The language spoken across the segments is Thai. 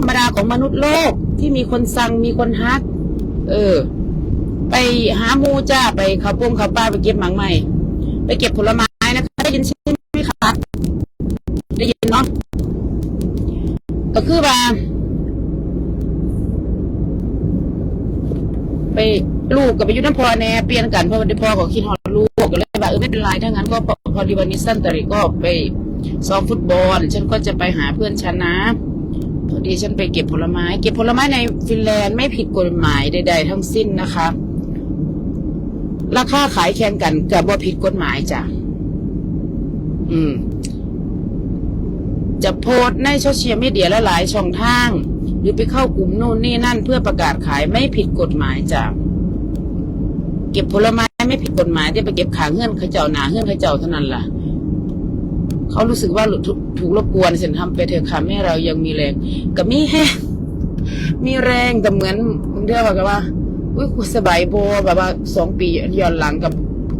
รรมดาของมนุษย์โลกที่มีคนสั่งมีคนฮัก เออ ไปหามูจ้าไปเขาปุ้งเขาป้าไปเก็บหมากใหม่ ไปเก็บผลไม้นะคะได้ยินใช่ไหมคะได้ยินเนาะก็คือว่า ไปลูกกับไปยุน้ำพอแน่เปลี่ยนกันเพราะวันพ่อก็คิดฮอดลูกก็เลยว่าเออไม่เป็นไรถ้างั้นก็พอดีวันนี้สั้นแตริก็ไปซ้อมฟุตบอล ฉันก็จะไปหาเพื่อนฉันนะ พอดีฉันไปเก็บผลไม้ เก็บผลไม้ในฟินแลนด์ไม่ผิดกฎหมายใด ๆ ทั้งสิ้นนะคะ ราคาขายแข่งกันกับว่าผิดกฎหมายจ้ะ อืม จะโพสในโซเชียลมีเดียและหลายช่องทาง หรือไปเข้ากลุ่มโน่นนี่นั่นเพื่อประกาศขายไม่ผิดกฎหมายจ้ะ เก็บผลไม้ไม่ผิดกฎหมายที่ไปเก็บขาเงื่อนเขาเจ้าหนาเงื่อนเขาเจ้าเท่านั้นล่ะ เขารู้สึกว่าถูกรบกวนเส้นทำไปเถอะค่ะแม่เรายังมีแรงกับมีแฮมีแรงแต่เหมือนเรียว่ากันว่า อุ้ยสบายโบแบบว่าสองปีย้อนหลังกับ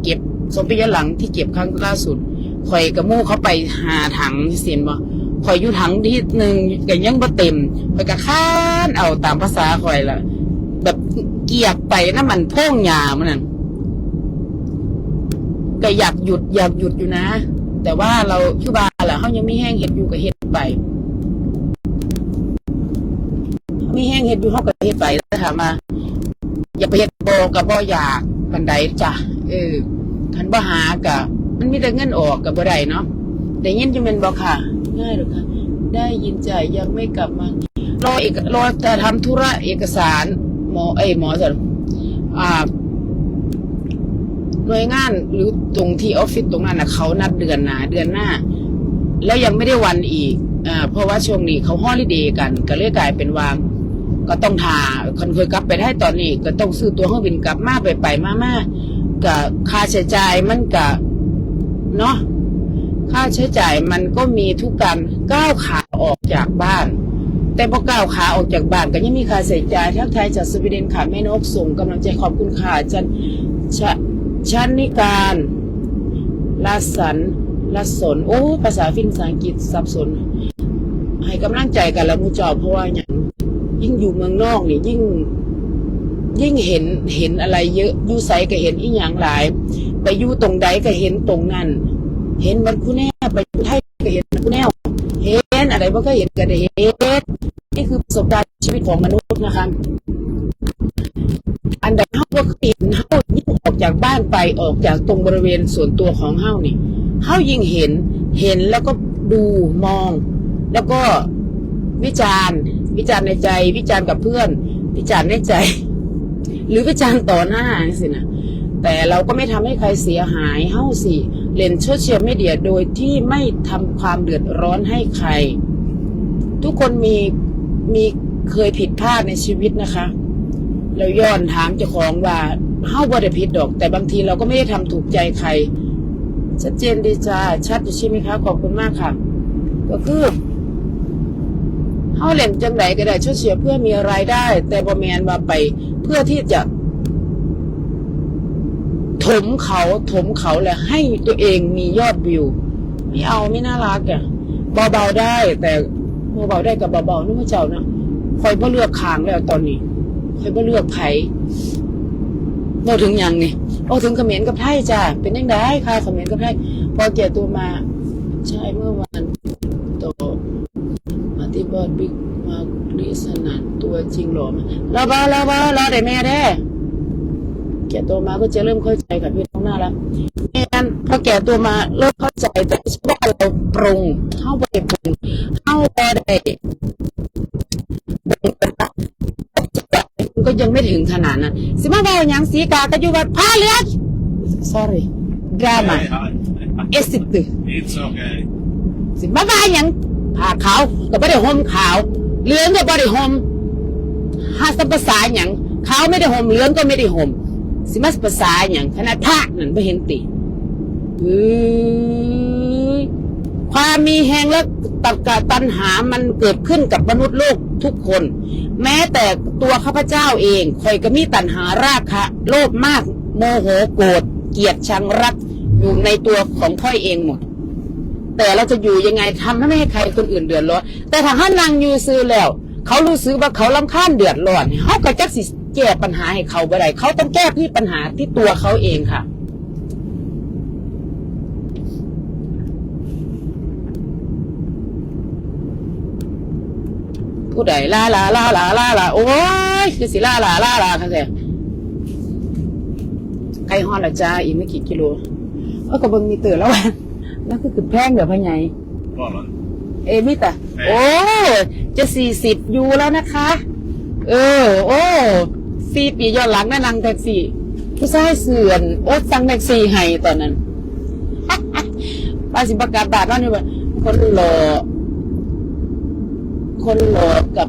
เก็บสองปีย้อนหลังที่เก็บครั้งล่าสุดข่อยกับมู่เขาไปหาถังเสียนบ่ข่อยอยู่ถังที่หนึ่งก็ยังบ่เต็มข่อยก็ค้านเอาตามภาษาข่อยละแบบเกียกไปน้ำมันพ่งยามันนั่นก็อยากหยุดอยากหยุดอยู่นะ แต่ว่าเราคือบาแหละเขายังม่แห้งเห็ดอยู่กับเห็ดไป มีแห้งเห็ดอยู่เขากับเห็ดไปแล้วถามมา อย่าไปเห็ดโบกับบ่อยากบันไดจ้ะเออคันบ่หากะมันมีแต่เงินออกกับบ่ได้เนาะแต่ยินจะเป็นบอกค่ะ ง่ายหรือคะได้ยินใจยังไม่กลับมารอเอกรอจะทำธุระเอกสาร หมอเอ้หมอจะอ่า หน่วยงานหรือตรงที่ออฟฟิศตรงนั้นนะเขานัดเดือนหนาเดือนหน้า แล้วยังไม่ได้วันอีกอ่าเพราะว่าช่วงนี้เขาฮอลิเดย์กัน ก็เลยกลายเป็นวางก็ต้องทาคนเคยกลับไปได้ตอนนี้ ก็ต้องซื้อตัวเครื่องบินกลับมาไปไปมามากับค่าใช้จ่ายมันกับเนาะค่าใช้จ่ายมันก็มีทุกการก้าวขาออกจากบ้าน แต่พอก้าวขาออกจากบ้านก็ยังมีค่าใช้จ่ายทักทายจากสวีเดนค่ะแม่นกส่งกำลังใจขอบคุณค่ะจันชะ ชันนิการลาสันลาสน โอ้ ภาษาฟินภาษาอังกฤษสับสน ให้กำลังใจกันแล้วมูจอบเพราะว่าอย่างยิ่งอยู่เมืองนอกนี่ยิ่ง ยิ่งเห็นเห็นอะไรเยอะยู่ไสก็เห็นอีหยังหลาย ไปยู่ตรงใดก็เห็นตรงนั้น เห็นมันคู่แน่ไปยูไทยก็เห็นคู่แน่เห็นอะไรบ่ก็เห็นก็ได้เห็นนี่คือประสบการณ์ชีวิตของมนุษย์นะคะ อันใดเฮาบ่ติดเฮายิ่งออกจากบ้านไปออกจากตรงบริเวณส่วนตัวของเฮานี่เฮายิ่งเห็นเห็นแล้วก็ดูมอง แล้วก็วิจารณ์ วิจารณ์ในใจ วิจารณ์กับเพื่อน วิจารณ์ในใจ หรือวิจารณ์ต่อหน้าสินะแต่เราก็ไม่ทำให้ใครเสียหายเฮาสิเล่นโซเชียลมีเดียโดยที่ไม่ทำความเดือดร้อนให้ใคร ทุกคนมีมีเคยผิดพลาดในชีวิตนะคะ เราย้อนถามเจ้าของว่าเฮาบ่ได้ผิดดอก แต่บางทีเราก็ไม่ได้ทำถูกใจใคร ชัดเจนดีจ้าชัดอยู่ใช่ไหมคะ ขอบคุณมากค่ะ ก็คือเฮาเล่นจังไดก็ได้ช่วยเชียร์เพื่อมีรายได้ แต่บ่แมนว่าไปเพื่อที่จะ ถมเขาถมเขาและให้ตัวเองมียอดวิวไม่เอาไม่น่ารักอะเบาๆได้ แต่เบาๆได้กับเบาๆนึกว่าเจ้านะคอยบ่เลือกขางแล้วตอนนี้ คอยบ่เลือกไผเราถึงยังไงเราถึงเขมรกับไทยจ้าเป็นยังไงค่ะเขมรกับไทยพอแก่ตัวมาใช่เมื่อวันต่อมาที่บอดบิ๊กมาคริสนันตัวจริงหรอมาเราบ้าเราบ้าเราได้แม่ได้แก่ตัวมาก็จะเริ่มเข้าใจกับพี่น้องหน้าแล้วแม่นพอแก่ตัวมาเริ่มเข้าใจแต่ใช่ว่าเราปรุงเข้าไปปรุงเข้าไปได้ปรุงเป็นปะ มันก็ยังไม่ถึงขนาดนั้นสิมาว่าอย่างสีกาก็อยู่วัดพาเลือด sorry drama Hey, hi. e s i t It's okay. สิมาว่าอย่างผ้าขาวก็ไม่ได้ห่มขาวเหลืองก็ไม่ได้ห่มหาสัมภาษาอย่างขาวไม่ได้ห่มเหลืองก็ไม่ได้ห่มสิมาภาษาอย่างขนาดพระนั่นไม่เห็นติเฮ้ย ความมีแหงและตักกะตัณหามันเกิดขึ้นกับมนุษย์โลกทุกคน แม้แต่ตัวข้าพเจ้าเองคอยก็มีตัณหาราคะโลภมากโมโหโกรธเกลียดชังรักอยู่ในตัวของค่อยเองหมด แต่เราจะอยู่ยังไงทำให้ไม่ให้ใครคนอื่นเดือดร้อนแต่ถ้าห้านางอยู่ซื้อแล้ว เขารู้สึกว่าเขาลำคาญเดือดร้อนเขาก็จักสิแก้ปัญหาให้เขาบ่ได้เขาต้องแก้ที่ปัญหาที่ตัวเขาเองค่ะ ผู้ใดลาลาลาลาลาลาโอ้ยคือสิลาลาลาลาค่ะแท้ไก่ฮอดละจ้าอีกไม่กี่กิโลเออก็เบิ่งมีเตือแล้วแหวนแล้วก็คือแพงเดี๋ยวพ่อใหญ่ Bara. เอมิตาโอ้จะสี่สิบยูแล้วนะคะ เออ โอ้สี่ปีย้อนหลังแนะนางแท็กซี่ผู้ชายเสื่อนโอ้สั่งแท็กซี่ให้ตอนนั้นป้าสิประกาศบาทว่านี่ว่าคนหล่อ คนหลอกกับ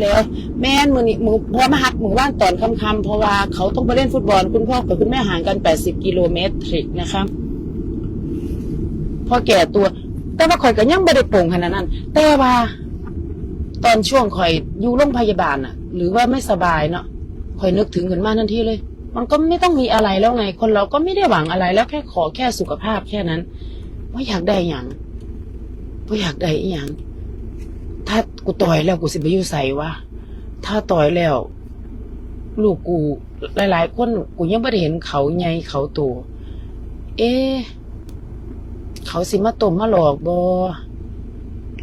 แล้วแม่นมือนี่มือพอมาหักมือว่านตอนค่ำๆเพราะว่าเขาต้องไปเล่นฟุตบอลคุณพ่อกับคุณแม่ห่างกัน 80 กิโลเมตรนะคะพอแก่ตัว แต่ว่าข่อยก็ยังไม่ได้ป่งขนาดนั้น แต่ว่า ตอนช่วงข่อยอยู่โรงพยาบาลน่ะ หรือว่าไม่สบายเนาะข่อยนึกถึงขึ้นมาทันทีเลย มันก็ไม่ต้องมีอะไรแล้วไง คนเราก็ไม่ได้หวังอะไรแล้วแค่ขอแค่สุขภาพแค่นั้นว่าอยากได้อย่างว่าอยากได้อย่าง ถ้ากูต่อยแล้วกูสิไปอยู่ใส่วะถ้าต่อยแล้ว ลูกกูหลายๆคนกูยังไม่ได้เห็นเขาไงเขาโตัวเอ๊ะเขาสิมาตมมาหลอกบอ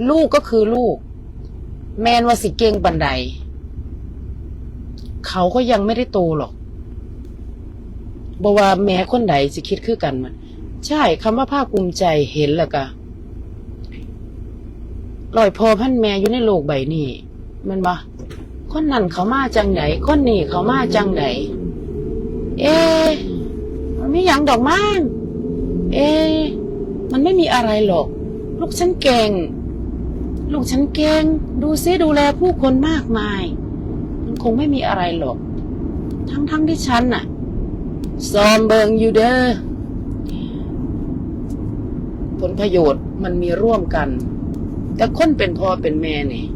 ลูกก็คือลูก แมนว่าสิเก่งบันได เขาก็ยังไม่ได้โตหรอกบอว่าแม้คนใดสิคิดคือกันมัน ใช่คำว่าภาคภูมิใจเห็นแล้วก็ ลอยพอพันแม่อยู่ในโลกใบนี้มันบ่คนนั้นเขามาจังไดคนนี้เขามาจังไดเอ๊มันไม่ยังดอกมั้งเอ๊มันไม่มีอะไรหรอก ลูกฉันเก่ง ลูกฉันเก่ง ดูซิดูแลผู้คนมากมาย มันคงไม่มีอะไรหรอก ทั้งๆทที่ฉันน่ะซอมเบิงอยู่เด้อผลประโยชน์มันมีร่วมกัน แต่คนเป็นพ่อเป็นแม่เนี่ย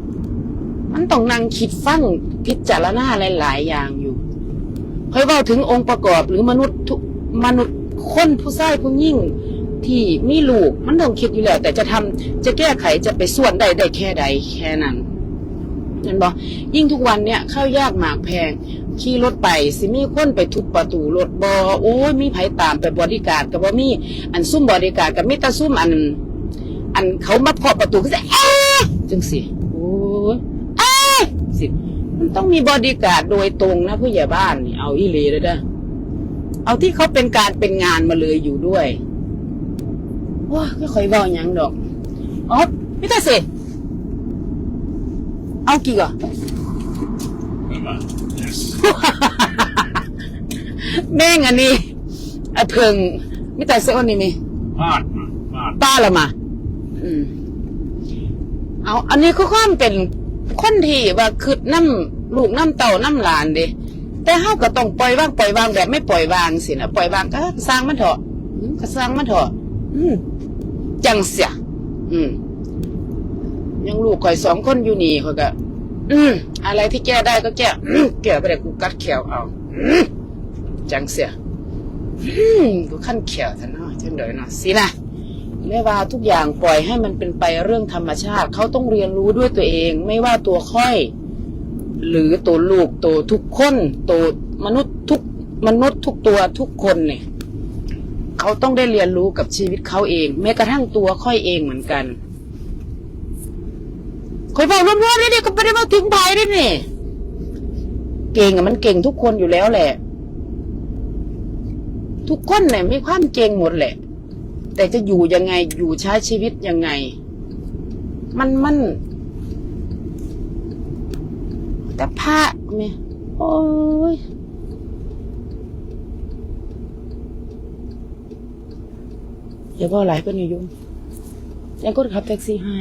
มันต้องนั่งคิดฟังพิจารณาหลาย ๆ อย่างอยู่ค่อยว่าถึงองค์ประกอบหรือมนุษย์ทุกมนุษย์คนผู้ชายผู้ยิ่งที่มีลูกมันต้องคิดอยู่แล้ว แต่จะทำจะแก้ไขจะไปส่วนใดได้แค่ใดแค่นั้นเห็นบอกยิ่งทุกวันเนี่ยข้าวยากหมากแพงขี่รถไปสิมีคนไปทุบประตูรถบอโอ้ยมีไผตามไปบริการกับว่ามีอันซุ่มบริการกับมิตรซุ่มอัน อันเขามาเคาะประตูก็จะเอ๊ะจังสิโอ้ยเอ๊ะสิมันต้องมีบริการโดยตรงนะผู้ใหญ่บ้านนี่เอาอีหลีเลยเด้อเอาที่เขาเป็นการเป็นงานมาเลยอยู่ด้วยว้าไม่ค่อยเบาหยังดอกอ๋อไม่ได้สิเอากี่ก่อน Hyvä. Yes. แม่งอันนี้อะเพิงไม่แต่เสียวันนี้มี Partner. Partner. ป้าละมา อืม เอาอันนี้ก็ค่อนเป็นคนที่ว่าคือน้ำลูกน้ำเต่าน้ำหลานเด้แต่เฮาก็ต้องปล่อยวางปล่อยวางแบบไม่ปล่อยวางสินะปล่อยวางก็สร้างมันเถอะอืมก็สร้างมันเถอะอืมจังเสียอืม ยังลูกข่อยสองคนอยู่นี่ข่อยก็ อืม อะไรที่แก้ได้ก็แก้อืมแก้ไปได้กูกัดแขวเอาอืมจังเสียอืมกูขั้นแขวท่านเนาะจังเดยเนาะสินะ ไม่ว่าทุกอย่างปล่อยให้มันเป็นไปเรื่องธรรมชาติ เขาต้องเรียนรู้ด้วยตัวเอง ไม่ว่าตัวค่อย หรือตัวลูกตัวทุกคนตัวมนุษย์ทุกมนุษย์ทุกตัวทุกคนเนี่ยเขาต้องได้เรียนรู้กับชีวิตเขาเอง แม้กระทั่งตัวค่อยเองเหมือนกันคอยบอกรวมๆนี่นี่ก็ไม่ได้มาถึงภายด้วยนี่เก่งอะมันเก่งทุกคนอยู่แล้วแหละ ทุกคนเนี่ยมีความเก่งหมดแหละ แต่จะอยู่ยังไงอยู่ใช้ชีวิตยังไง มันมัน แต่พระเนี่ยโอ้ยอย่าบอกหลายคนอยู่ยุ่งยังก็ขับแท็กซี่ให้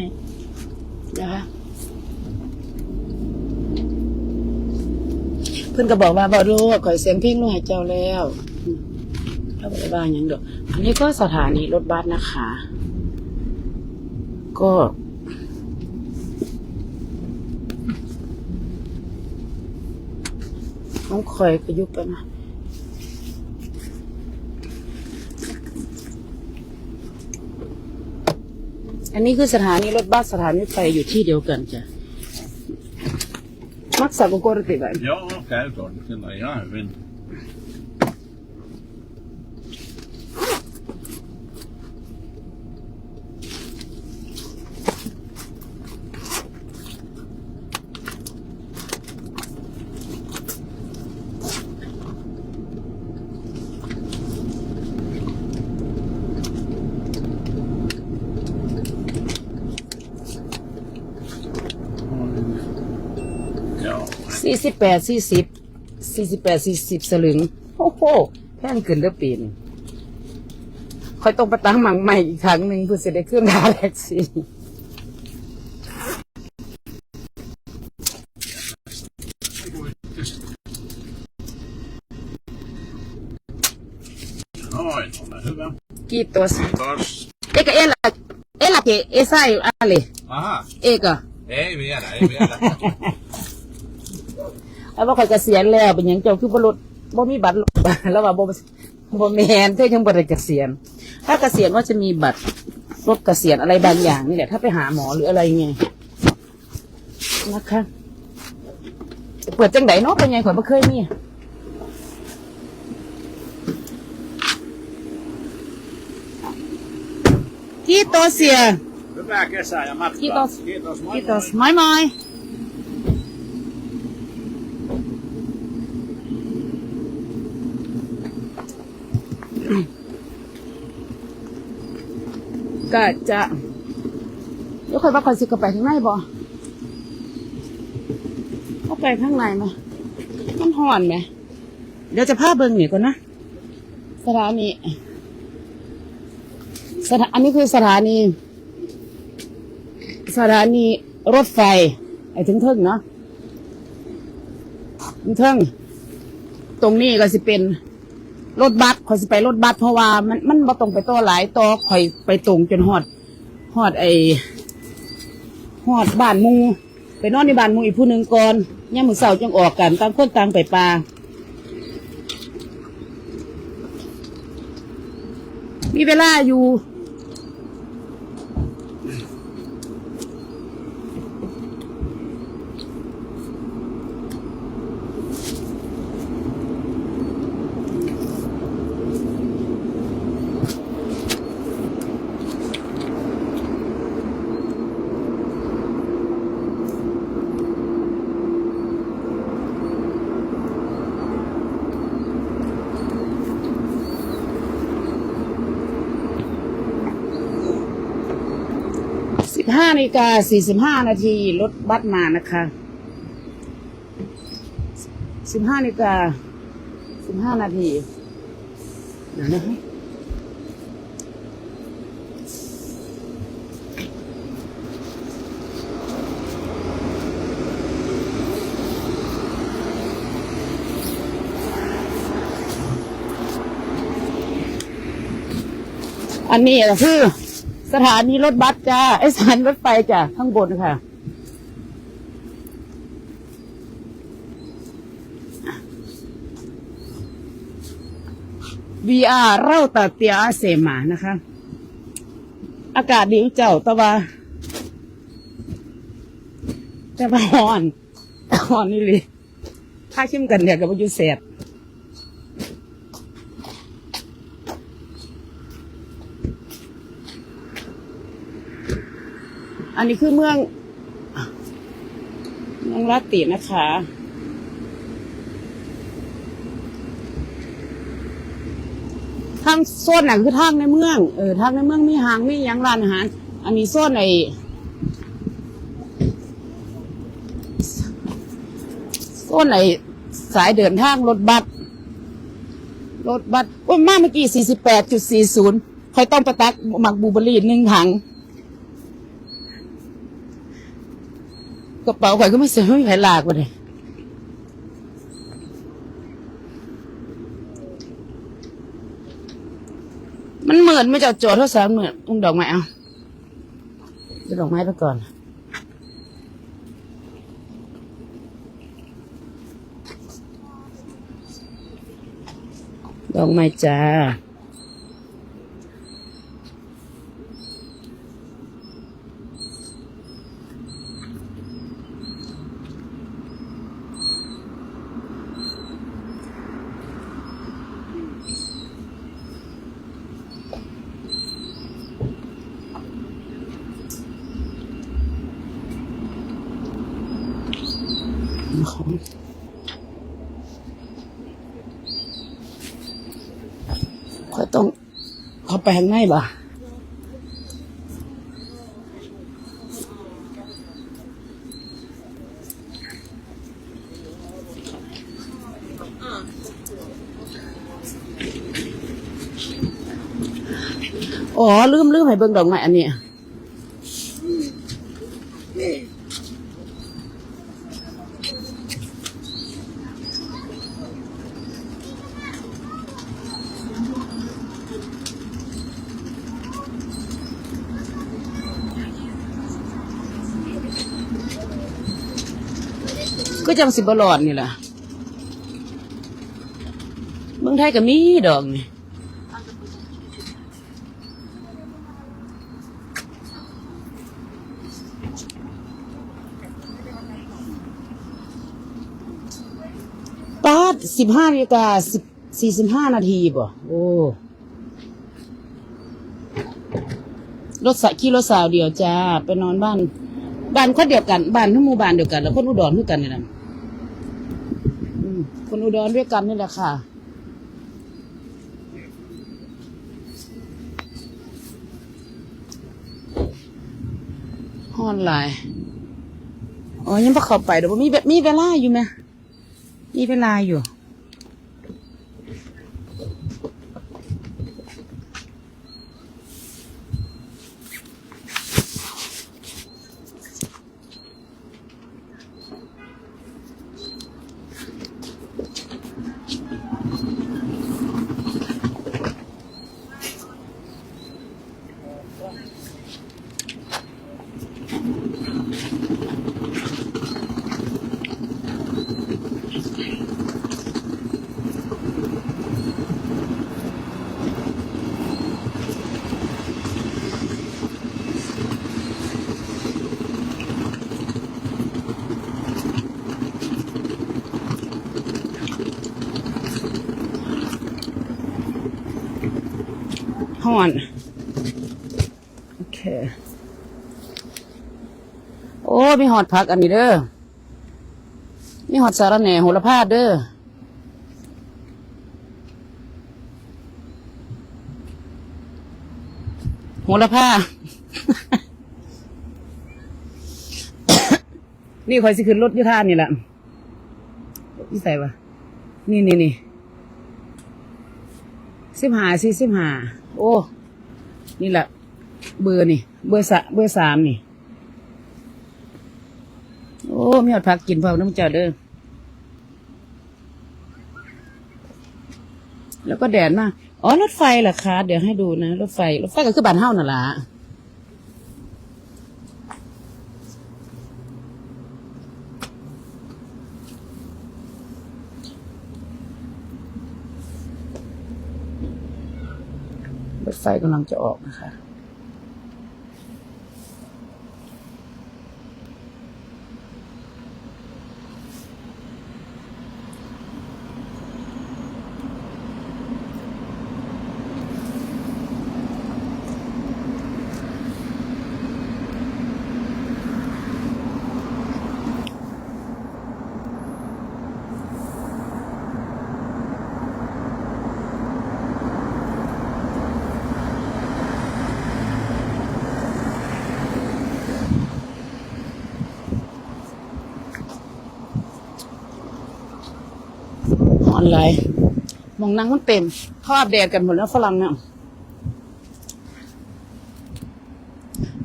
นะคะเพื่อนก็บอกว่าบอกลูกข่อยเสียงเพ่งลูกให้เจ้าแล้ว แล้วบอกว่าอย่างเดียวอันนี้ก็สถานีรถบัสนะคะ ก็น้องคอยก็ยุบไปนะอันนี้คือสถานีรถบัสสถานีไฟอยู่ที่เดียวกันจ้ะ maksaako kortti vai? Joo, käykortilla ihan hyvin. Joo. สี่สิบแปดสี่สิบสี่สิบแปดสี่สิบสลึงโอ้โหแพงขึ้นเด้อปีนคอยต้องไปตั้งหมังใหม่อีกครั้งหนึ่งเพื่อจะได้ขึ้นค่าแท็กซี่ Noin, ole hyvä. Kiitos. Kiitos. Eikä elä, eläke ei sai Ali, Aha, eikö? ei vielä, ei vielä. แล้วว่าคอยเกษียณแล้วเป็นหยังเจ้าคือบรถบ่มีบัตรแล้วว่าบ่บ่แมนเธอยังบ่ได้เกษียณถ้าเกษียณว่าจะมีบัตรรถเกษียณอะไรบางอย่างนี่แหละถ้าไปหาหมอหรืออะไรไงนะคะเปิดจังไดเนาะเป็นไงข่อยบ่เคยมีกี่โตเสีย Hyvää kesää ja matkaa. Kiitos. Kiitos, moi Kiitos. moi. Moi ก็จะเดี๋ยวค่อยว่าคอยสิกลับไปข้างในบ่เข้าไปข้างในมามันห่อนไหมเดี๋ยวจะพาเบิ่งนี่ก่อนนะสถานีสถาอันนี้คือสถานี สถานีรถไฟ ไอ้ถึงเทิงเนาะถึงเทิงตรงนี้ก็สิเป็น รถบัสข่อยสิไปรถบัสเพราะว่ามันมันบ่ตรงไปต่อหลายต่อคอยไปตรงจนฮอดฮอดไอ้ฮอดบ้านมูไปนอนในบ้านมูอีกผู้หนึ่งก่อนย่ามมือเสาจังออกกันต่างคนต่างไปปลามีเวลาอยู่ สิบห้านาฬิกาสี่สิบห้านาทีรถบัสมานะคะสิบห้านาฬิกาสิบห้านาทีเดี๋ยวนะฮะอันนี้ก็คือ สถานีรถบัสจ้า ไอสถานรถไฟจ้ะข้างบนค่ะ VR เร่าตาเตียอาเซมานะคะ อากาศดีเจ้าตะว่าแต่ว่าฮ้อนฮ้อนนี่เลยถ้าชิมกันเนี่ยกับยุแสบ นนี้คือเมืองเมืองรัตตินะคะ ทางโซนน่ะคือทางในเมือง เออทางในเมืองมีห้างมียังร้านอาหาร อันนี้โซนไอโซนไอสายเดินทางรถบัสรถบัสโอ้ยมาเมื่อกี้สี่สิบแปดจุดสี่ศูนย์คอยต้องประตักหมักบูเบอรี่หนึ่งถัง กระเป๋าข่อยก็ไม่เสียไม่มีใครลากมาเลยมันเหมือนไม่จะโจทย์เท่าสามเหมือนอุ้งดอกไม้เอาจะดอกไม้ไปก่อนดอกไม้จ้า ของเขาต้องเขา ไปข้างในบ่อ๋อ ลืมลืมให้เบิ่งดอกไม้อันนี้ ก็ จังสิบหลอดนี่แหละเมืองไทยก็มีดอกนี่ปาดสิบห้านาฬิกาสิบสี่สิบห้านาทีบ่โอ้รถสะขี่รถสาวเดียวจ้า ไปนอนบ้าน บ้านคนเดียวกัน บ้านทั้งหมู่บ้านเดียวกัน แล้วคนอุดรด้วยกันนี่แหละ คนอุดรด้วยกันนี่แหละค่ะ ห้อนหลายอ๋อยังพอเข้าไปเดี๋ยวมีมีเวลาอยู่ไหมมีเวลาอยู่ ห่อน โอเค โอ้มีหอดผักอันนี้เด้อมีหอดสารแหน่โหระพาเด้อโหระพา นี่คอยสิขึ้นรถยุท่านี่แหละนี่ใส่ปะนี่นี่นี่สิบหาสี่สิบหา โอ้ นี่แหละ เบอร์นี่ เบอร์สะเบอร์สามนี่ โอ้มีหอดผักกินเปล่าน้ำเจ้าเด้อแล้วก็แดดมาก อ๋อ รถไฟเหรอคะ เดี๋ยวให้ดูนะ รถไฟ รถไฟก็คือบ้านเฮ้านั่นละ ไฟกำลังจะออกนะคะ ออนไลน์ มองนั่งมันเต็มเขาอัปเดตกันหมดแล้วฝรั่งเนี่ย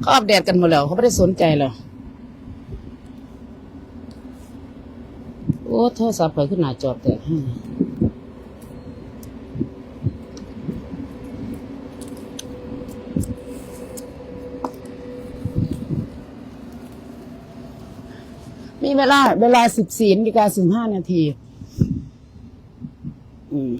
เขาอัปเดตกันหมดแล้วเขาไม่ได้สนใจหรอกโอ้โทรศัพท์เปิดขึ้นหน้าจอแต่มีเวลา เวลาสิบสี่นาฬิกาสิบห้านาที อืม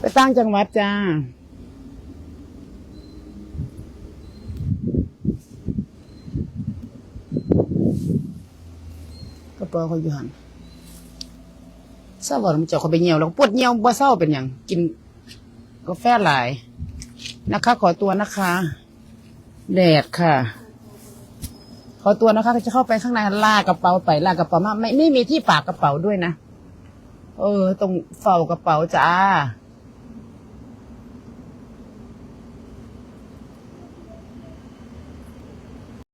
ไปตั้งจังหวัดจ้าปอเขาอยู่หันเศร้าบ่มันเจ้าเขาไปเหี่ยวแล้วก็ปวดเหี่ยวบ่เศร้าเป็นหยังกินกาแฟหลาย นะคะ ขอตัวนะคะ แดดค่ะ ขอตัวนะคะก็จะเข้าไปข้างในลากกระเป๋าไปลากกระเป๋ามาไม่ไม่มีที่ฝากกระเป๋าด้วยนะ เออ ตรงเฝ้ากระเป๋าจ้า